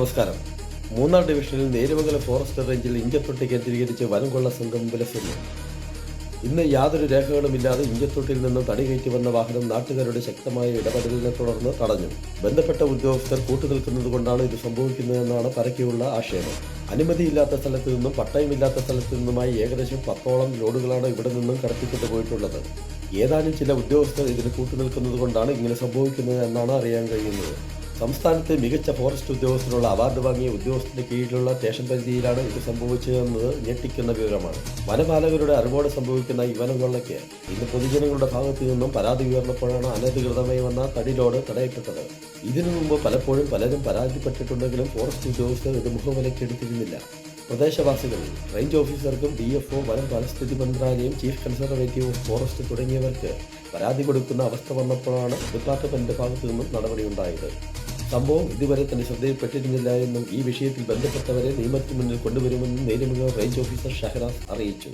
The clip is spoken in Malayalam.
നമസ്കാരം. മൂന്നാം ഡിവിഷനിൽ നേരുമംഗലം ഫോറസ്റ്റ് റേഞ്ചിൽ ഇഞ്ചത്തൊട്ടി കേന്ദ്രീകരിച്ച് വനംകൊള്ള സംഘം വിലസുന്നു. ഇന്ന് യാതൊരു രേഖകളുമില്ലാതെ ഇഞ്ചത്തൊട്ടിൽ നിന്ന് തടി കയറ്റി വന്ന വാഹനം നാട്ടുകാരുടെ ശക്തമായ ഇടപെടലിനെ തുടർന്ന് തടഞ്ഞു. ബന്ധപ്പെട്ട ഉദ്യോഗസ്ഥർ കൂട്ടുനിൽക്കുന്നതുകൊണ്ടാണ് ഇത് സംഭവിക്കുന്നതെന്നാണ് പരക്കെയുള്ള ആക്ഷേപം. അനുമതിയില്ലാത്ത സ്ഥലത്ത് നിന്നും പട്ടയമില്ലാത്ത സ്ഥലത്ത് നിന്നുമായി ഏകദേശം പത്തോളം ലോഡുകളാണ് ഇവിടെ നിന്നും കടത്തിക്കൊണ്ടു പോയിട്ടുള്ളത്. ഏതാനും ചില ഉദ്യോഗസ്ഥർ ഇതിന് കൂട്ടുനിൽക്കുന്നത് കൊണ്ടാണ് ഇങ്ങനെ സംഭവിക്കുന്നത് എന്നാണ് അറിയാൻ കഴിയുന്നത്. സംസ്ഥാനത്തെ മികച്ച ഫോറസ്റ്റ് ഉദ്യോഗസ്ഥനുള്ള അവാർഡ് വാങ്ങിയ ഉദ്യോഗസ്ഥന്റെ കീഴിലുള്ള സ്റ്റേഷൻ പരിധിയിലാണ് ഇത് സംഭവിച്ചതെന്നത് ഞെട്ടിക്കുന്ന വിവരമാണ്. വനപാലകരുടെ അറിവോടെ സംഭവിക്കുന്ന ഈ വനങ്ങളിലൊക്കെ ഇന്ന് പൊതുജനങ്ങളുടെ ഭാഗത്തു നിന്നും പരാതി ഉയർന്നപ്പോഴാണ് അനധികൃതമായി വന്ന തടിലോട് തടയപ്പെട്ടത്. ഇതിനു മുമ്പ് പലപ്പോഴും പലരും പരാതിപ്പെട്ടിട്ടുണ്ടെങ്കിലും ഫോറസ്റ്റ് ഉദ്യോഗസ്ഥർ ഇത് മുഖവിലക്കെടുത്തിരുന്നില്ല. പ്രദേശവാസികൾ റേഞ്ച് ഓഫീസർക്കും ഡി എഫ് ഒ വനം പരിസ്ഥിതി മന്ത്രാലയം ചീഫ് കൺസർവേറ്റീവ് ഓഫ് ഫോറസ്റ്റ് തുടങ്ങിയവർക്ക് പരാതി കൊടുക്കുന്ന അവസ്ഥ വന്നപ്പോഴാണ് ഡിപ്പാർട്ട്മെന്റിന്റെ ഭാഗത്തു നിന്നും നടപടിയുണ്ടായത്. സംഭവം ഇതുവരെ തന്നെ ശ്രദ്ധയിൽപ്പെട്ടിരുന്നില്ല എന്നും ഈ വിഷയത്തിൽ ബന്ധപ്പെട്ടവരെ നിയമത്തിന് മുന്നിൽ കൊണ്ടുവരുമെന്നും നേരിമുഖ റേഞ്ച് ഓഫീസർ ഷഹറാസ് അറിയിച്ചു.